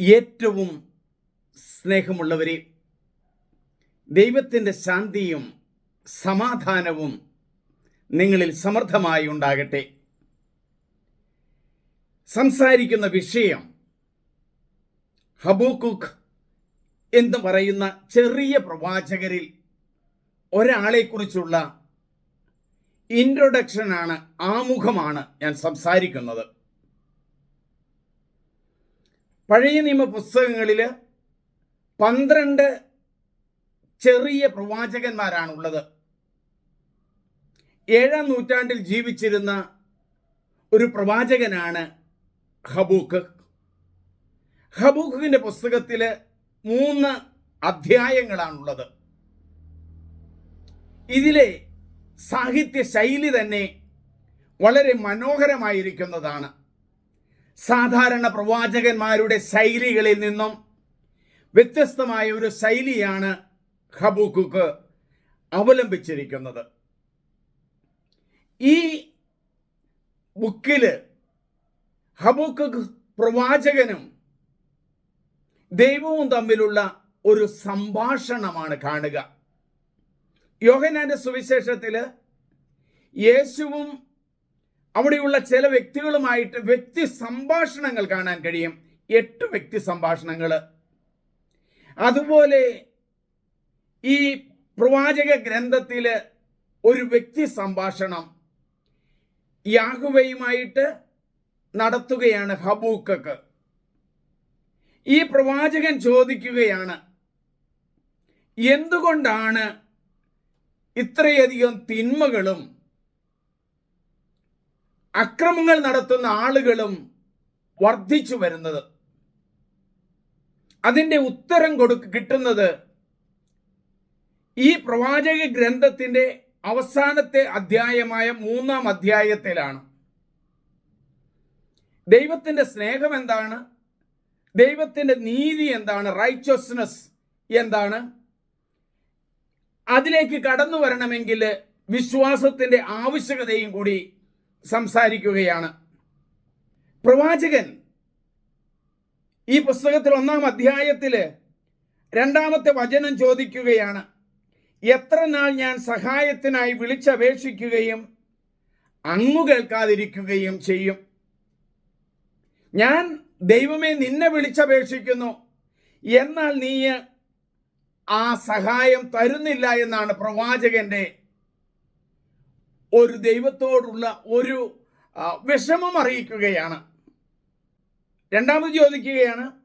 ഏറ്റവും സ്നേഹമുള്ളവരെ ദൈവത്തിന്റെ ശാന്തിയും സമാധാനവും നിങ്ങളിൽ സമൃദ്ധമായി ഉണ്ടാകട്ടെ. സംസാരിക്കുന്ന വിഷയം ഹബൂക്കുഖ് എന്ന് പറയുന്ന ചെറിയ പ്രവാചകരിൽ ഒരാളെക്കുറിച്ചുള്ള ഇൻട്രൊഡക്ഷനാണ് ആമുഖമാണ് ഞാൻ സംസാരിക്കുന്നത്. പഴയ നിയമ പുസ്തകങ്ങളിൽ പന്ത്രണ്ട് ചെറിയ പ്രവാചകന്മാരാണുള്ളത്. ഏഴാം നൂറ്റാണ്ടിൽ ജീവിച്ചിരുന്ന ഒരു പ്രവാചകനാണ് ഹബൂക്ക്. ഹബൂക്കിന്റെ പുസ്തകത്തിൽ മൂന്ന് അധ്യായങ്ങളാണുള്ളത്. ഇതിലെ സാഹിത്യ ശൈലി തന്നെ വളരെ മനോഹരമായിരിക്കുന്നതാണ്. സാധാരണ പ്രവാചകന്മാരുടെ ശൈലികളിൽ നിന്നും വ്യത്യസ്തമായ ഒരു ശൈലിയാണ് ഹബൂക്കുക്ക് അവലംബിച്ചിരിക്കുന്നത്. ഈ ബുക്കിൽ ഹബൂക്ക് പ്രവാചകനും ദൈവവും തമ്മിലുള്ള ഒരു സംഭാഷണമാണ് കാണുക. യോഹനാന്റെ സുവിശേഷത്തിൽ യേശുവും അവിടെയുള്ള ചില വ്യക്തികളുമായിട്ട് വ്യക്തി സംഭാഷണങ്ങൾ കാണാൻ കഴിയും. എട്ട് വ്യക്തി സംഭാഷണങ്ങൾ അതുപോലെ ഈ പ്രവാചക ഗ്രന്ഥത്തിൽ ഒരു വ്യക്തി സംഭാഷണം യാഹുവയുമായിട്ട് നടത്തുകയാണ് ഹബൂക്കക്ക്. ഈ പ്രവാചകൻ ചോദിക്കുകയാണ് എന്തുകൊണ്ടാണ് ഇത്രയധികം തിന്മകളും അക്രമങ്ങൾ നടത്തുന്ന ആളുകളും വർദ്ധിച്ചു വരുന്നത്. അതിന്റെ ഉത്തരം കൊടുക്ക കിട്ടുന്നത് ഈ പ്രവാചക ഗ്രന്ഥത്തിന്റെ അവസാനത്തെ അധ്യായമായ മൂന്നാം അധ്യായത്തിലാണ്. ദൈവത്തിന്റെ സ്നേഹം എന്താണ്? ദൈവത്തിന്റെ നീതി എന്താണ്? റൈച്ചസ്നെസ് എന്താണ്? അതിലേക്ക് കടന്നു വരണമെങ്കിൽ വിശ്വാസത്തിന്റെ ആവശ്യകതയും കൂടി സംസാരിക്കുകയാണ്. പ്രവാചകൻ ഈ പുസ്തകത്തിൽ ഒന്നാം അധ്യായത്തിൽ രണ്ടാമത്തെ വചനം ചോദിക്കുകയാണ്. എത്ര നാൾ ഞാൻ സഹായത്തിനായി വിളിച്ചപേക്ഷിക്കുകയും അങ്ങു കേൾക്കാതിരിക്കുകയും ചെയ്യും? ഞാൻ ദൈവമേ നിന്നെ വിളിച്ചപേക്ഷിക്കുന്നു. എന്നാൽ നീ ആ സഹായം തരുന്നില്ല എന്നാണ് പ്രവാചകന്റെ ഒരു ദൈവത്തോടുള്ള ഒരു വിഷമം അറിയിക്കുകയാണ്. രണ്ടാമത് ചോദിക്കുകയാണ്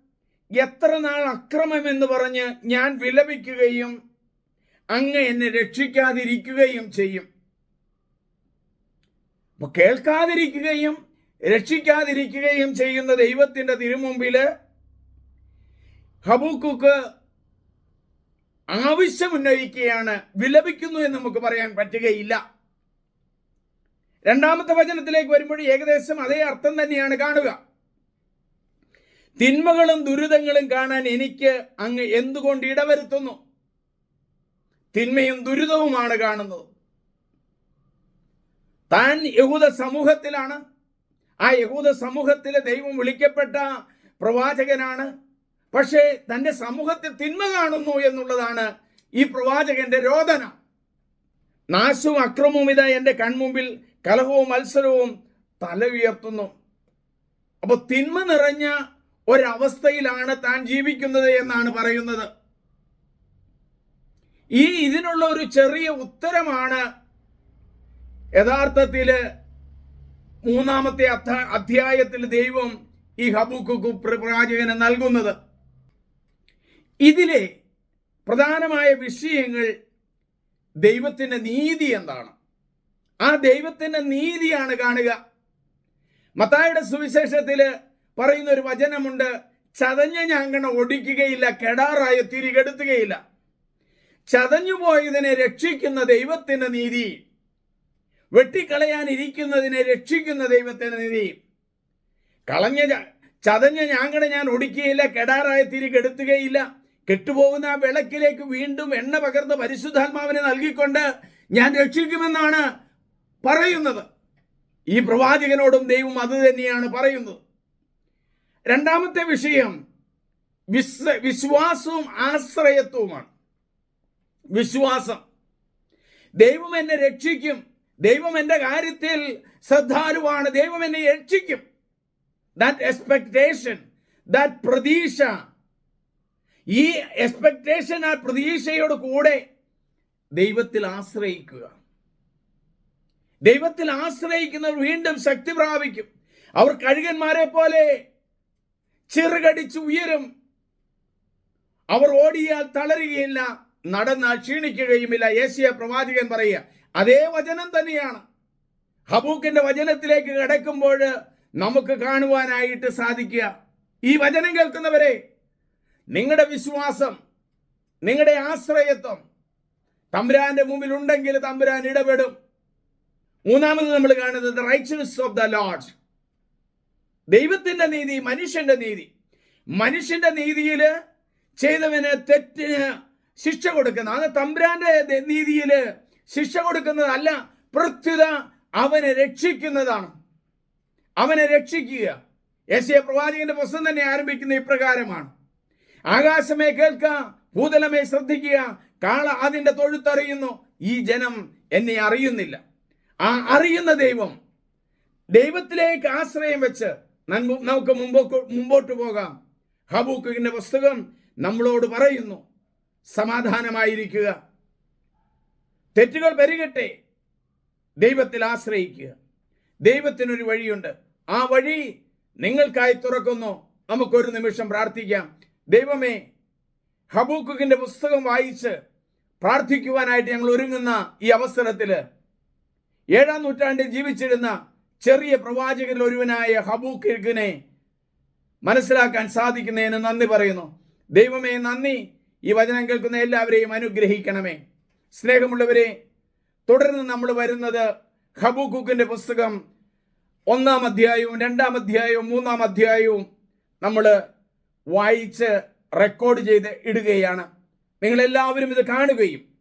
എത്ര നാൾ അക്രമം എന്ന് പറഞ്ഞ് ഞാൻ വിലപിക്കുകയും അങ്ങ് എന്നെ രക്ഷിക്കാതിരിക്കുകയും ചെയ്യും? കേൾക്കാതിരിക്കുകയും രക്ഷിക്കാതിരിക്കുകയും ചെയ്യുന്ന ദൈവത്തിന്റെ തിരുമുമ്പിൽ ഹബൂക്കുക്ക് ആവശ്യമുന്നയിക്കുകയാണ് വിലപിക്കുന്നു എന്ന് നമുക്ക് പറയാൻ പറ്റുകയില്ല. രണ്ടാമത്തെ വചനത്തിലേക്ക് വരുമ്പോൾ ഏകദേശം അതേ അർത്ഥം തന്നെയാണ് കാണുക. തിന്മകളും ദുരിതങ്ങളും കാണാൻ എനിക്ക് അങ്ങ് എന്തുകൊണ്ട് ഇടവരുത്തുന്നു? തിന്മയും ദുരിതവുമാണ് കാണുന്നത്. താൻ യഹൂദ സമൂഹത്തിലാണ്. ആ യഹൂദ സമൂഹത്തിലെ ദൈവം വിളിക്കപ്പെട്ട പ്രവാചകനാണ്. പക്ഷേ തന്റെ സമൂഹത്തിൽ തിന്മ കാണുന്നു എന്നുള്ളതാണ് ഈ പ്രവാചകന്റെ രോദന. നാശവും അക്രമവും ഇതാ എന്റെ കൺമുമ്പിൽ കലഹവും മത്സരവും തല ഉയർത്തുന്നു. അപ്പോൾ തിന്മ നിറഞ്ഞ ഒരവസ്ഥയിലാണ് താൻ ജീവിക്കുന്നത് എന്നാണ് പറയുന്നത്. ഈ ഇതിനുള്ള ഒരു ചെറിയ ഉത്തരമാണ് യഥാർത്ഥത്തിൽ മൂന്നാമത്തെ അധ്യാ- അധ്യായത്തിൽ ദൈവം ഈ ഹബുക്കു പ്രവാചകന് നൽകുന്നത്. ഇതിലെ പ്രധാനമായ വിഷയങ്ങൾ ദൈവത്തിന്റെ നീതി എന്താണ്? ആ ദൈവത്തിന്റെ നീതിയാണ് കാണുക. മത്തായുടെ സുവിശേഷത്തിൽ പറയുന്ന ഒരു വചനമുണ്ട് ചതഞ്ഞ ഞാങ്കണ ഒടിക്കുകയില്ല കെടാറായ തിരികെടുത്തുകയില്ല ചതഞ്ഞുപോയതിനെ രക്ഷിക്കുന്ന ദൈവത്തിന്റെ നീതി വെട്ടിക്കളയാനിരിക്കുന്നതിനെ രക്ഷിക്കുന്ന ദൈവത്തിന്റെ നീതി. കളഞ്ഞ ചതഞ്ഞ ഞാങ്കണ ഞാൻ ഒടിക്കുകയില്ല കെടാറായ തിരികെടുത്തുകയില്ല. കെട്ടുപോകുന്ന ആ വിളക്കിലേക്ക് വീണ്ടും എണ്ണ പകർന്ന് പരിശുദ്ധാത്മാവിനെ നൽകിക്കൊണ്ട് ഞാൻ രക്ഷിക്കുമെന്നാണ് പറയുന്നത്. ഈ പ്രവാചകനോടും ദൈവം അത് തന്നെയാണ് പറയുന്നത്. രണ്ടാമത്തെ വിഷയം വിശ്വ വിശ്വാസവും ആശ്രയത്വവുമാണ്. വിശ്വാസം. ദൈവം എന്നെ രക്ഷിക്കും. ദൈവം എന്റെ കാര്യത്തിൽ ശ്രദ്ധാലുവാണ്. ദൈവം എന്നെ രക്ഷിക്കും. ദാറ്റ് എക്സ്പെക്ടേഷൻ ദാറ്റ് പ്രതീക്ഷ. ഈ എക്സ്പെക്ടേഷൻ ആ പ്രതീക്ഷയോട് കൂടെ ദൈവത്തിൽ ആശ്രയിക്കുക. ദൈവത്തിൽ ആശ്രയിക്കുന്നവർ വീണ്ടും ശക്തി പ്രാപിക്കും. അവർ കഴുകന്മാരെ പോലെ ചെറുകടിച്ച് ഉയരും. അവർ ഓടിയാൽ തളരുകയില്ല നടന്നാൽ ക്ഷീണിക്കുകയുമില്ല. ഏഷ്യ പ്രവാചകൻ പറയുക അതേ വചനം തന്നെയാണ്. ഹബൂക്കിന്റെ വചനത്തിലേക്ക് കിടക്കുമ്പോൾ നമുക്ക് കാണുവാനായിട്ട് സാധിക്കുക. ഈ വചനം കേൾക്കുന്നവരെ നിങ്ങളുടെ വിശ്വാസം നിങ്ങളുടെ ആശ്രയത്വം തമ്പുരാന്റെ മുമ്പിൽ ഉണ്ടെങ്കിൽ തമ്പുരാൻ ഇടപെടും. മൂന്നാമത് നമ്മൾ കാണുന്നത് റൈറ്റ്സ് ഓഫ് ദ ലോഡ് ദൈവത്തിന്റെ നീതി മനുഷ്യന്റെ നീതി. മനുഷ്യന്റെ നീതിയിൽ ചെയ്തവന് തെറ്റിന് ശിക്ഷ കൊടുക്കുന്ന. അത് തമ്പുരാന്റെ നീതിയിൽ ശിക്ഷ കൊടുക്കുന്നതല്ല പ്രത്യുത അവനെ രക്ഷിക്കുന്നതാണ്. അവനെ രക്ഷിക്കുക. യശയ പ്രവാചകന്റെ പുസ്തകം തന്നെ ആരംഭിക്കുന്ന ഇപ്രകാരമാണ്. ആകാശമേ കേൾക്കുക ഭൂതലമേ ശ്രദ്ധിക്കുക കാള അതിന്റെ തൊഴുത്തറിയുന്നു ഈ ജനം എന്നെ അറിയുന്നില്ല. ആ അറിയുന്ന ദൈവം ദൈവത്തിലേക്ക് ആശ്രയം വെച്ച് നമുക്ക് മുമ്പോട്ട് മുമ്പോട്ട് പോകാം. ഹബൂക്കിന്റെ പുസ്തകം നമ്മളോട് പറയുന്നു സമാധാനമായിരിക്കുക. തെറ്റുകൾ പെരുകട്ടെ ദൈവത്തിൽ ആശ്രയിക്കുക. ദൈവത്തിനൊരു വഴിയുണ്ട്. ആ വഴി നിങ്ങൾക്കായി തുറക്കുന്നു. നമുക്കൊരു നിമിഷം പ്രാർത്ഥിക്കാം. ദൈവമേ ഹബൂക്കുകിന്റെ പുസ്തകം വായിച്ച് പ്രാർത്ഥിക്കുവാനായിട്ട് ഞങ്ങൾ ഒരുങ്ങുന്ന ഈ അവസരത്തിൽ ഏഴാം നൂറ്റാണ്ടിൽ ജീവിച്ചിരുന്ന ചെറിയ പ്രവാചകരിൽ ഒരുവനായ ഹബൂക്കിനെ മനസ്സിലാക്കാൻ സാധിക്കുന്നതിന് നന്ദി പറയുന്നു. ദൈവമേ നന്ദി. ഈ വചനം കേൾക്കുന്ന എല്ലാവരെയും അനുഗ്രഹിക്കണമേ. സ്നേഹമുള്ളവരെ തുടർന്ന് നമ്മൾ വരുന്നത് ഹബൂക്കുക്കിന്റെ പുസ്തകം ഒന്നാം അധ്യായവും രണ്ടാം അധ്യായവും മൂന്നാം അധ്യായവും നമ്മൾ വായിച്ച് റെക്കോർഡ് ചെയ്ത് ഇടുകയാണ്. നിങ്ങളെല്ലാവരും ഇത് കാണുകയും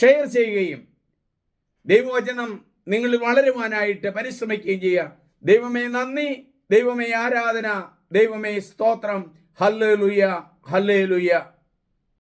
ഷെയർ ചെയ്യുകയും ദൈവവചനം നിങ്ങൾ വളരുവാനായിട്ട് പരിശ്രമിക്കുകയും ചെയ്യുക. ദൈവമേ നന്ദി ദൈവമേ ആരാധന ദൈവമേ സ്തോത്രം. Hallelujah hallelujah.